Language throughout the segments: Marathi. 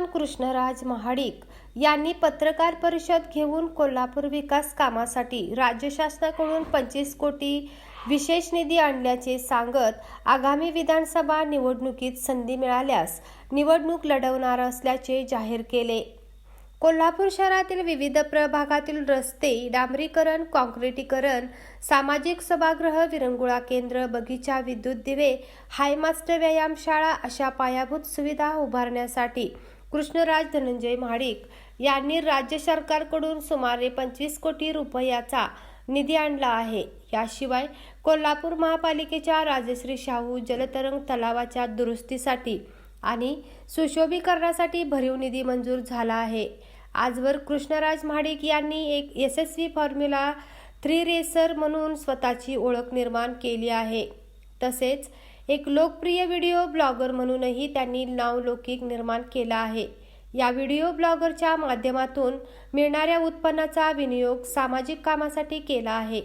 कृष्णराज महाडिक यांनी पत्रकार परिषद घेऊन कोल्हापूर विकास कामासाठी राज्य शासनाकडून पंचवीस कोटी विशेष निधी आणल्याचे सांगत आगामी विधानसभा निवडणुकीत संधी मिळाल्यास निवडणूक लढवणार असल्याचे जाहीर केले. कोल्हापूर शहरातील विविध प्रभागातील रस्ते डांबरीकरण काँक्रिटीकरण सामाजिक सभागृह विरंगुळा केंद्र बगीचा विद्युत दिवे हायमास्टर व्यायामशाळा अशा पायाभूत सुविधा उभारण्यासाठी कृष्णराज धनंजय महाडिक यांनी राज्य सरकारकडून सुमारे पंचवीस कोटी रुपयाचा निधी आणला आहे. याशिवाय कोल्हापूर महापालिकेच्या राजश्री शाहू जलतरंग तलावाच्या दुरुस्तीसाठी आणि सुशोभीकरणासाठी भरीव निधी मंजूर झाला आहे. आजवर कृष्णराज महाडिक यांनी एक यशस्वी फॉर्म्युला थ्री रेसर म्हणून स्वतःची ओळख निर्माण केली आहे. तसेच एक लोकप्रिय व्हिडिओ ब्लॉगर म्हणूनही त्यांनी नावलौकिक निर्माण केला आहे. या व्हिडिओ ब्लॉगरच्या माध्यमातून मिळणाऱ्या उत्पन्नाचा विनियोग सामाजिक कामासाठी केला आहे.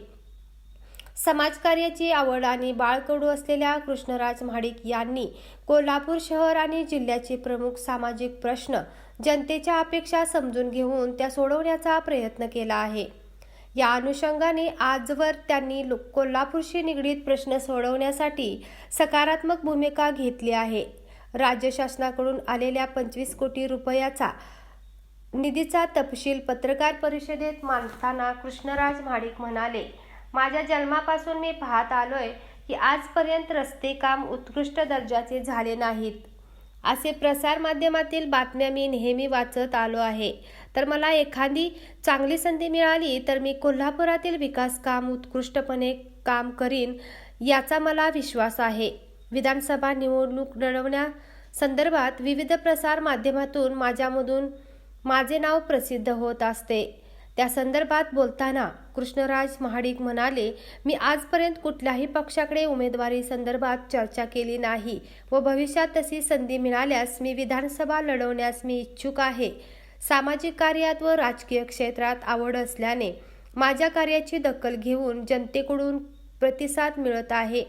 समाजकार्याची आवड आणि बाळकडू असलेल्या कृष्णराज महाडिक यांनी कोल्हापूर शहर आणि जिल्ह्याचे प्रमुख सामाजिक प्रश्न जनतेच्या अपेक्षा समजून घेऊन त्या सोडवण्याचा प्रयत्न केला आहे. या अनुषंगाने आजवर त्यांनी लो- कोल्हापूरशी निगडीत प्रश्न सोडवण्यासाठी सकारात्मक भूमिका घेतली आहे. राज्य शासनाकडून आलेल्या पंचवीस कोटी रुपयाचा निधीचा तपशील पत्रकार परिषदेत मांडताना कृष्णराज महाडिक म्हणाले माझ्या जन्मापासून मी पाहत आलोय की आजपर्यंत रस्ते काम उत्कृष्ट दर्जाचे झाले नाहीत. असे प्रसारमाध्यमातील बातम्या मी नेहमी वाचत आलो आहे. तर मला एखादी चांगली संधी मिळाली तर मी कोल्हापुरातील विकास काम उत्कृष्टपणे काम करीन याचा मला विश्वास आहे. विधानसभा निवडणूक लढवण्यासंदर्भात विविध प्रसार माध्यमातून माझ्यामधून माझे नाव प्रसिद्ध होत असते. त्या संदर्भात बोलताना कृष्णराज महाडिक म्हणाले मी आजपर्यंत कुठल्याही पक्षाकडे उमेदवारी संदर्भात चर्चा केली नाही व भविष्यात तशी संधी मिळाल्यास मी विधानसभा लढवण्यास मी इच्छुक आहे. सामाजिक कार्यात व राजकीय क्षेत्रात आवड असल्याने माझ्या कार्याची दखल घेऊन जनतेकडून प्रतिसाद मिळत आहे.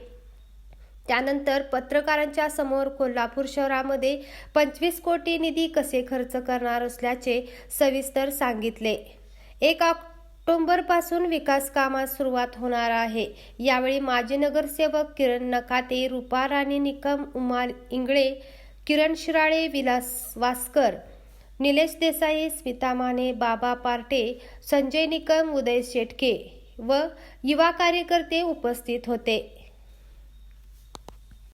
त्यानंतर पत्रकारांच्या समोर कोल्हापूर शहरामध्ये पंचवीस कोटी निधी कसे खर्च करणार असल्याचे सविस्तर सांगितले. एक ऑक्टोंबरपासून विकास कामास सुरुवात होणार आहे. यावेळी माजी नगरसेवक किरण नकाते रुपा राणी निकम उमा इंगळे किरण शिराळे विलास वास्कर निलेश देसाई स्मिता माने बाबा पार्टे संजय निकम उदय शेटके व युवा कार्यकर्ते उपस्थित होते.